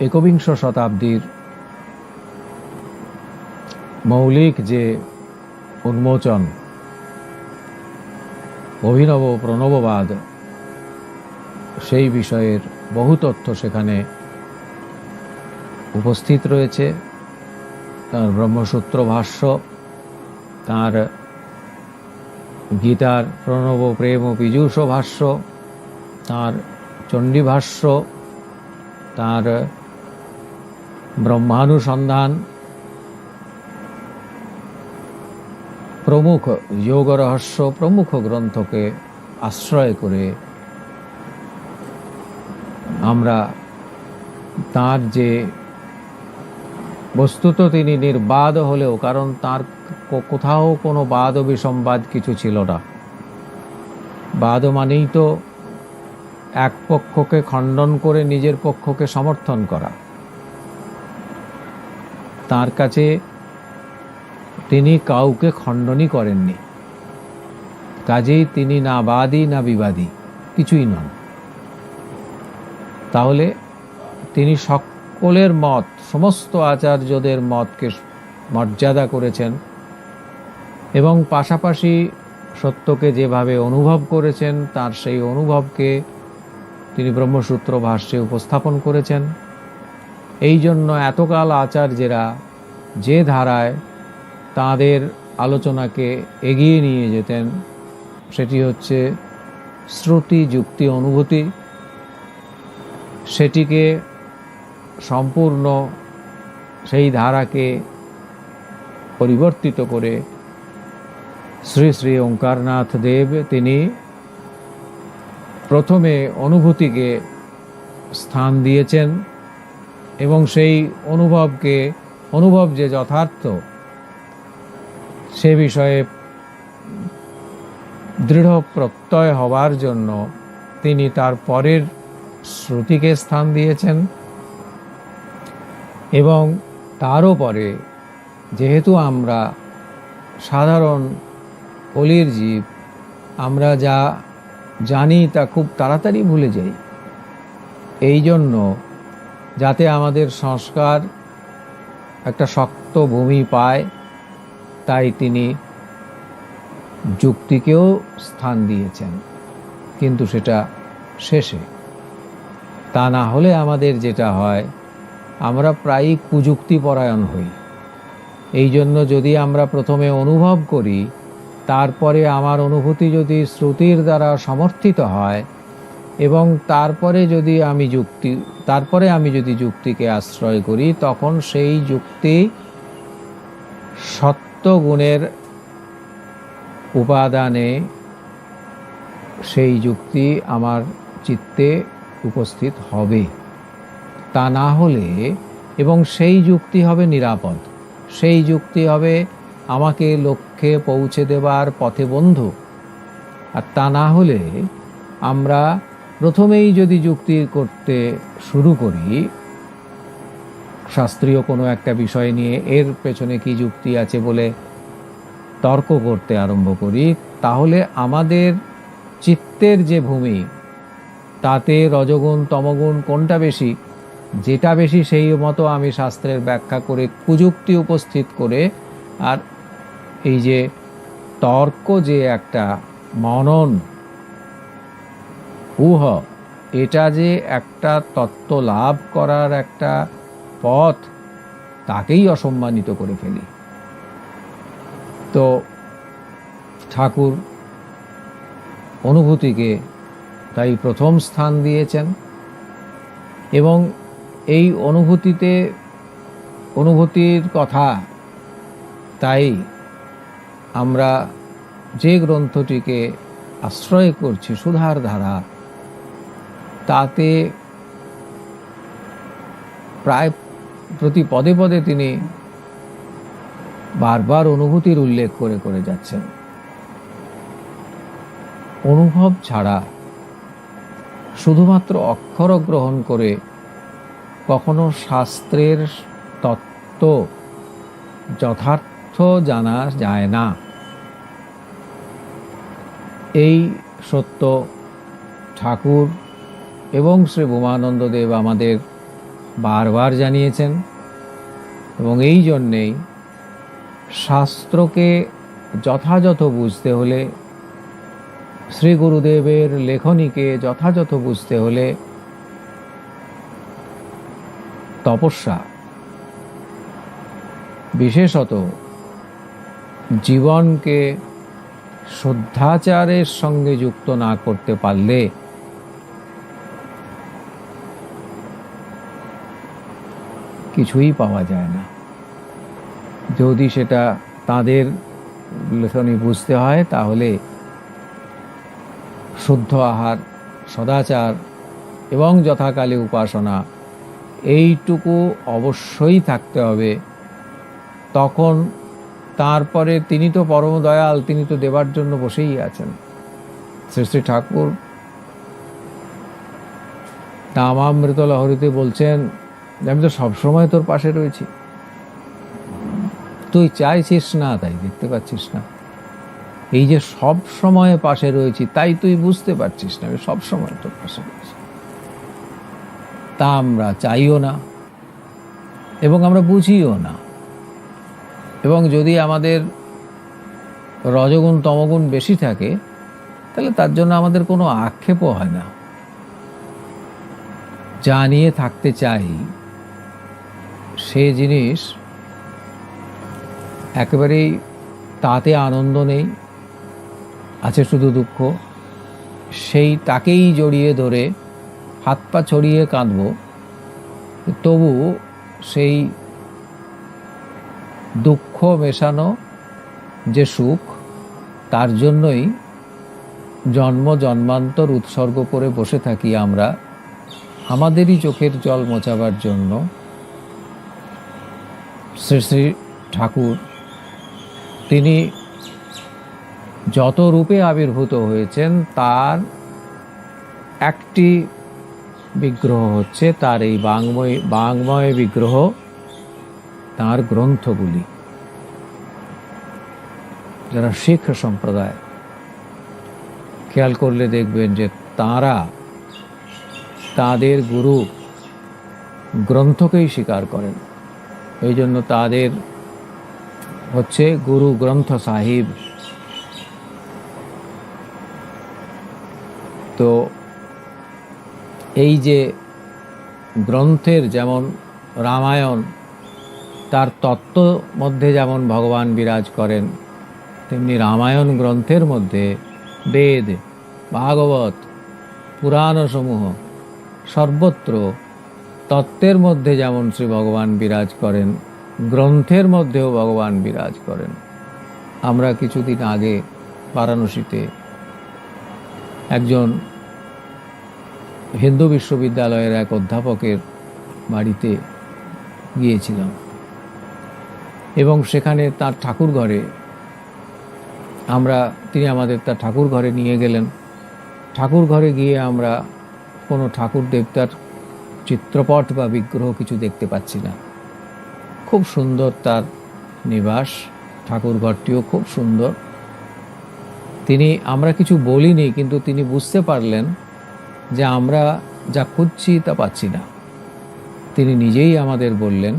একবিংশ শতাব্দীর মৌলিক যে উন্মোচন, অভিনব প্রণববাদ, সেই বিষয়ের বহু তথ্য সেখানে উপস্থিত রয়েছে। তার ব্রহ্মসূত্র ভাষ্য, তার গীতার প্রণব প্রেম পীযূষ ভাষ্য, তার চণ্ডী ভাষ্য, তার ব্রহ্মানুসন্ধান। প্রমুখ যোগ রহস্য প্রমুখ গ্রন্থকে আশ্রয় করে আমরা তার যে বস্তুত তিনি নির্বাদ হলেও, কারণ তার কোথাও কোনো বাদ বিসম্বাদ কিছু ছিল না। বাদ মানেই তো এক পক্ষকে খণ্ডন করে নিজের পক্ষকে সমর্থন করা। তার কাছে তিনি কাউকে খণ্ডনই করেননি। কাজেই তিনি না বাদী, না বিবাদী, কিছুই নন। তাহলে তিনি সকলের মত, সমস্ত আচার্যদের মতকে মর্যাদা করেছেন এবং পাশাপাশি সত্যকে যেভাবে অনুভব করেছেন, তার সেই অনুভবকে তিনি ব্রহ্মসূত্র ভাষ্যে উপস্থাপন করেছেন। এই জন্য এতকাল আচার্যেরা যে ধারায় তাদের আলোচনাকে এগিয়ে নিয়ে যেতেন, সেটি হচ্ছে শ্রুতি যুক্তি অনুভূতি। সেটিকে সম্পূর্ণ সেই ধারাকে পরিবর্তিত করে শ্রী শ্রী ওঙ্কারনাথ দেব তিনি প্রথমে অনুভূতিকে স্থান দিয়েছেন। এবং সেই অনুভবকে, অনুভব যে যথার্থ, সে বিষয়ে দৃঢ় প্রত্যয় হওয়ার জন্য তিনি তার পরের শ্রুতিকে স্থান দিয়েছেন এবং তারও পরে যেহেতু আমরা সাধারণ অলির জীব, আমরা যা জানি তা খুব তাড়াতাড়ি ভুলে যাই। এই জন্য যাতে আমাদের সংস্কার একটা শক্ত ভূমি পায়, তাই তিনি যুক্তিকেও স্থান দিয়েছেন। কিন্তু সেটা শেষে। তা না হলে আমাদের যেটা হয়, আমরা প্রায়ই কুযুক্তি পরায়ণ হই। এই জন্য যদি আমরা প্রথমে অনুভব করি, তারপরে আমার অনুভূতি যদি শ্রুতির দ্বারা সমর্থিত হয় এবং তারপরে যদি আমি যুক্তি, তারপরে আমি যদি যুক্তিকে আশ্রয় করি, তখন সেই যুক্তি সত্যগুণের উপাদানে সেই যুক্তি আমার চিত্তে উপস্থিত হবে। তা না হলে এবং সেই যুক্তি হবে নিরাপদ। সেই যুক্তি হবে আমাকে লক্ষ্যে পৌঁছে দেবার পথে বন্ধু। আর তা না হলে আমরা প্রথমেই যদি যুক্তি করতে শুরু করি, শাস্ত্রীয় কোনো একটা বিষয় নিয়ে এর পেছনে কি যুক্তি আছে বলে তর্ক করতে আরম্ভ করি, তাহলে আমাদের চিত্তের যে ভূমি, তাতে রজগুণ, তমগুণ কোনটা বেশি, যেটা বেশি সেই মতো আমি শাস্ত্রের ব্যাখ্যা করে কুযুক্তি উপস্থিত করে, আর এই যে তর্ক যে একটা মনন উহ এটা যে একটা তত্ত্ব লাভ করার একটা পথ, তাকেই অসম্মানিত করে ফেলি। তো ঠাকুর অনুভূতিকে তাই প্রথম স্থান দিয়েছেন এবং এই অনুভূতিতে অনুভূতির কথা তাই আমরা যে গ্রন্থটিকে আশ্রয় করছি সুধার ধারা তাতে প্রায় প্রতি পদে পদে তিনি বারবার অনুভূতির উল্লেখ করে করে যাচ্ছেন। অনুভব ছাড়া শুধুমাত্র অক্ষর গ্রহণ করে কখনো শাস্ত্রের তত্ত্ব যথার্থ জানা যায় না। এই সত্য ঠাকুর এবং শ্রী বোমানন্দ দেব আমাদের বারবার জানিয়েছেন এবং এই জন্যেই শাস্ত্রকে যথাযথ বুঝতে হলে, শ্রী গুরুদেবের লেখনীকে যথাযথ বুঝতে হলে তপস্যা, বিশেষত জীবনকে শ্রদ্ধাচারের সঙ্গে যুক্ত না করতে পারলে কিছুই পাওয়া যায় না। যদি সেটা তাদের লেখনী বুঝতে হয়, তাহলে শুদ্ধ আহার, সদাচার এবং যথাকালে উপাসনা এইটুকু অবশ্যই থাকতে হবে। তখন তারপরে তিনি তো পরম দয়াল, তিনি তো দেবার জন্য বসেই আছেন। শ্রী শ্রী ঠাকুর নামামৃত লহরীতে বলছেন আমি তো সবসময় তোর পাশে রয়েছি। তুই চাইছিস না, তাই দেখতে পাচ্ছিস না। এই যে সব সময় পাশে রয়েছি, তাই তুই বুঝতে পারছিস না, আমি সব সময় তোর পাশে রয়েছি। তা আমরা চাইও না, এবং আমরা বুঝিও না। এবং যদি আমাদের রজগুণ, তমগুণ বেশি থাকে, তাহলে তার জন্য আমাদের কোনো আক্ষেপও হয় না। যা নিয়ে থাকতে চাই সে জিনিস একেবারেই তাতে আনন্দ নেই, আছে শুধু দুঃখ। সেই তাকেই জড়িয়ে ধরে হাত পা ছড়িয়ে কাঁদব, তবু সেই দুঃখ মেশানো যে সুখ, তার জন্যই জন্ম জন্মান্তর উৎসর্গ করে বসে থাকি আমরা, আমাদেরই চোখের জল মোচাবার জন্য। শ্রী শ্রী ঠাকুর, তিনি যত রূপে আবির্ভূত হয়েছেন, তার একটি বিগ্রহ হচ্ছে তার এই বাংময় বাংময় বিগ্রহ, তার গ্রন্থগুলি। যারা শিখ সম্প্রদায়, খেয়াল করলে দেখবেন যে তারা তাদের গুরু গ্রন্থকেই স্বীকার করেন। এই জন্য তাদের হচ্ছে গুরু গ্রন্থ সাহিব। তো এই যে গ্রন্থের যেমন রামায়ণ, তার তত্ত্ব মধ্যে যেমন ভগবান বিরাজ করেন, তেমনি রামায়ণ গ্রন্থের মধ্যে বেদ, ভাগবত, পুরাণসমূহ সর্বত্র তত্ত্বের মধ্যে যেমন শ্রী ভগবান বিরাজ করেন, গ্রন্থের মধ্যেও ভগবান বিরাজ করেন। আমরা কিছুদিন আগে বারাণসীতে একজন হিন্দু বিশ্ববিদ্যালয়ের এক অধ্যাপকের বাড়িতে গিয়েছিলাম এবং সেখানে তার ঠাকুর ঘরে আমরা, তিনি আমাদের তার ঠাকুর ঘরে নিয়ে গেলেন। ঠাকুর ঘরে গিয়ে আমরা কোনো ঠাকুর দেবতার চিত্রপট বা বিগ্রহ কিছু দেখতে পাচ্ছি না। খুব সুন্দর তার নিবাস ঠাকুর ঘরটিও খুব সুন্দর। তিনি, আমরা কিছু বলিনি, কিন্তু তিনি বুঝতে পারলেন যে আমরা যা খুঁজছি তা পাচ্ছি না। তিনি নিজেই আমাদের বললেন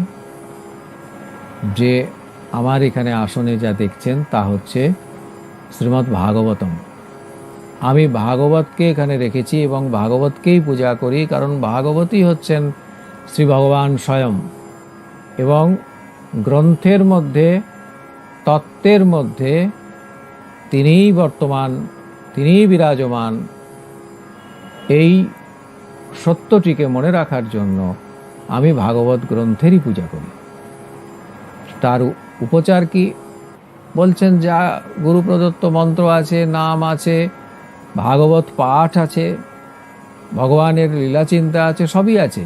যে, আমার এখানে আসনে যা দেখছেন তা হচ্ছে শ্রীমৎ ভাগবতম। আমি ভাগবতকে এখানে রেখেছি এবং ভাগবতকেই পূজা করি, কারণ ভাগবতই হচ্ছেন শ্রী ভগবান স্বয়ং। এবং গ্রন্থের মধ্যে, তত্ত্বের মধ্যে তিনিই বর্তমান, তিনিই বিরাজমান এই সত্যটিকে মনে রাখার জন্য আমি ভাগবত গ্রন্থেরই পূজা করি। তার উপচার কি? বলছেন, যা গুরু প্রদত্ত মন্ত্র আছে, নাম আছে ভাগবত পাঠ আছে, ভগবানের লীলা চিন্তা আছে, সবই আছে।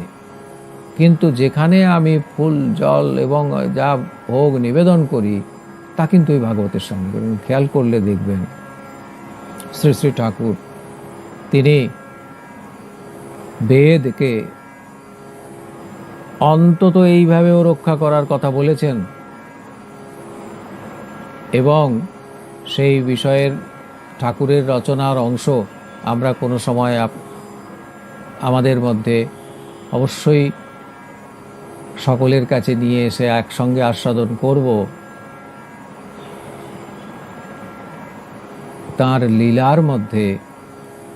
কিন্তু যেখানে আমি ফুল, জল এবং যা ভোগ নিবেদন করি, তা কিন্তু ওই ভাগবতের সঙ্গে খেয়াল করলে দেখবেন, শ্রী শ্রী ঠাকুর, তিনি বেদকে অন্তত এইভাবেও রক্ষা করার কথা বলেছেন এবং সেই বিষয়ের ঠাকুরের রচনার অংশ আমরা কোনো সময় আমাদের মধ্যে অবশ্যই সকলের কাছে নিয়ে এসে একসঙ্গে আস্বাদন করব। তার লীলার মধ্যে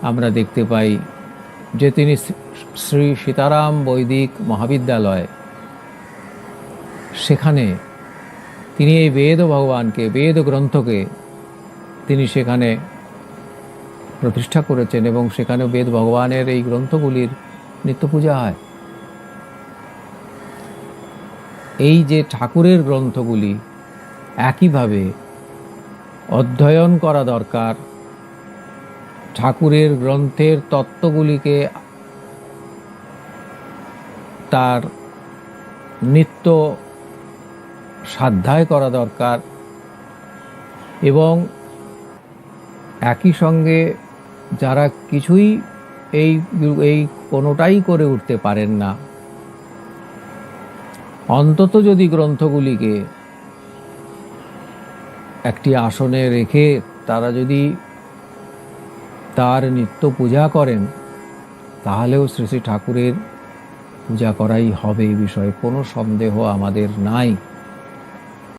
আমরা দেখতে পাই যে তিনি শ্রী সীতারাম বৈদিক মহাবিদ্যালয়, সেখানে তিনি এই বেদ ভগবানকে, বেদ গ্রন্থকে তিনি সেখানে প্রতিষ্ঠা করেছেন এবং সেখানে বেদ ভগবানের এই গ্রন্থগুলির নিত্য পূজা হয়। এই যে ঠাকুরের গ্রন্থগুলি একইভাবে অধ্যয়ন করা দরকার, ঠাকুরের গ্রন্থের তত্ত্বগুলিকে তার নিত্য সাধ্যায় করা দরকার এবং একই সঙ্গে যারা কিছুই এই এই কোনোটাই করে উঠতে পারেন না, অন্তত যদি গ্রন্থগুলিকে একটি আসনে রেখে তারা যদি তার নিত্য পূজা করেন, তাহলেও শ্রী শ্রী ঠাকুরের পূজা করাই হবে এই বিষয়ে কোনো সন্দেহ আমাদের নাই।